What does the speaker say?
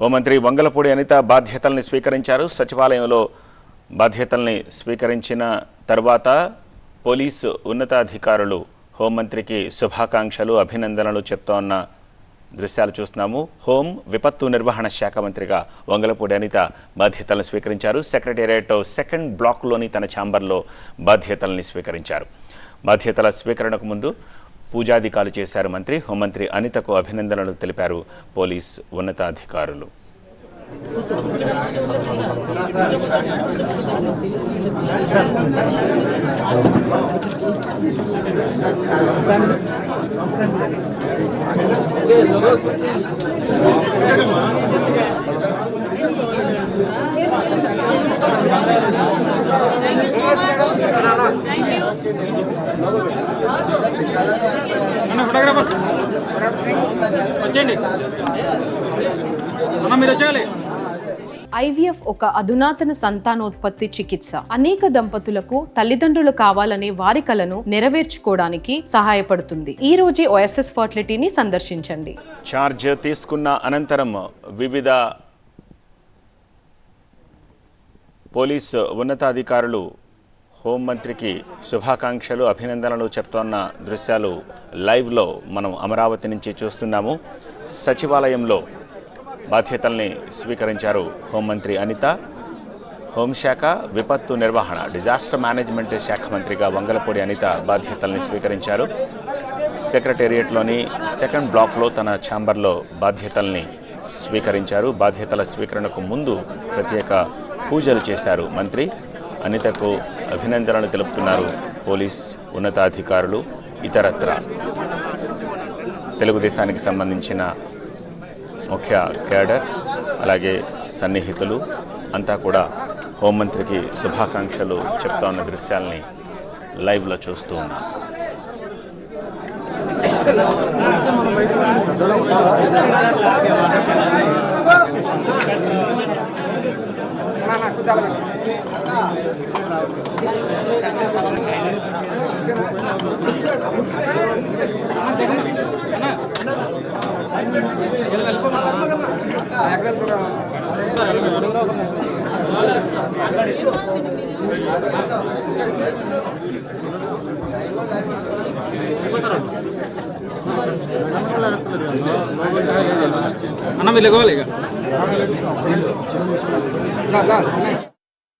హోంమంత్రి వంగలపూడి అనిత బాధ్యతల్ని స్వీకరించారు. సచివాలయంలో బాధ్యతల్ని స్వీకరించిన తర్వాత పోలీసు ఉన్నతాధికారులు హోంమంత్రికి శుభాకాంక్షలు అభినందనలు చెప్తోన్న దృశ్యాలు చూస్తున్నాము. హోం విపత్తు నిర్వహణ శాఖ మంత్రిగా వంగలపూడి అనిత బాధ్యతలను స్వీకరించారు. సెక్రటేరియట్ సెకండ్ బ్లాక్లోని తన ఛాంబర్లో బాధ్యతల్ని స్వీకరించారు. బాధ్యతల స్వీకరణకు ముందు పూజాధికాలు చేశారు మంత్రి హోంమంత్రి అనితకు అభినందనలు తెలిపారు పోలీస్ ఉన్నతాధికారులు Thank you so much. Thank you. అన్న ఫోటోగ్రాఫర్స్ వచ్చేయండి. అన్న మీరు వచ్చేయాలి. ఐవీఎఫ్ ఒక అధునాతన సంతానోత్పత్తి చికిత్స. అనేక దంపతులకు తల్లిదండ్రులు కావాలనే వారి కలను నెరవేర్చుకోవడానికి సహాయపడుతుంది. ఈ రోజే ఓఎస్ఎస్ ఫర్టిలిటీని సందర్శించండి. ఛార్జ్ తీసుకున్న అనంతరం వివిధ పోలీస్ ఉన్నతాధికారులు హోంమంత్రికి శుభాకాంక్షలు అభినందనలు చెప్తోన్న దృశ్యాలు లైవ్లో మనం అమరావతి నుంచి చూస్తున్నాము. సచివాలయంలో బాధ్యతల్ని స్వీకరించారు హోంమంత్రి అనిత. హోంశాఖ విపత్తు నిర్వహణ డిజాస్టర్ మేనేజ్మెంట్ శాఖ మంత్రిగా వంగలపూడి అనిత బాధ్యతల్ని స్వీకరించారు. సెక్రటేరియట్లోని సెకండ్ బ్లాక్లో తన ఛాంబర్లో బాధ్యతల్ని స్వీకరించారు. బాధ్యతల స్వీకరణకు ముందు ప్రత్యేక పూజలు చేశారు మంత్రి. అనితకు అభినందనలు తెలుపుతున్నారు పోలీస్ ఉన్నతాధికారులు ఇతరత్ర. తెలుగుదేశానికి సంబంధించిన ముఖ్య క్యాడర్ అలాగే సన్నిహితులు అంతా కూడా హోంమంత్రికి శుభాకాంక్షలు చెప్తా ఉన్న దృశ్యాల్ని లైవ్లో చూస్తూ ఉన్నాం. అన్న మీరు ఇవ్వాలి ఇక.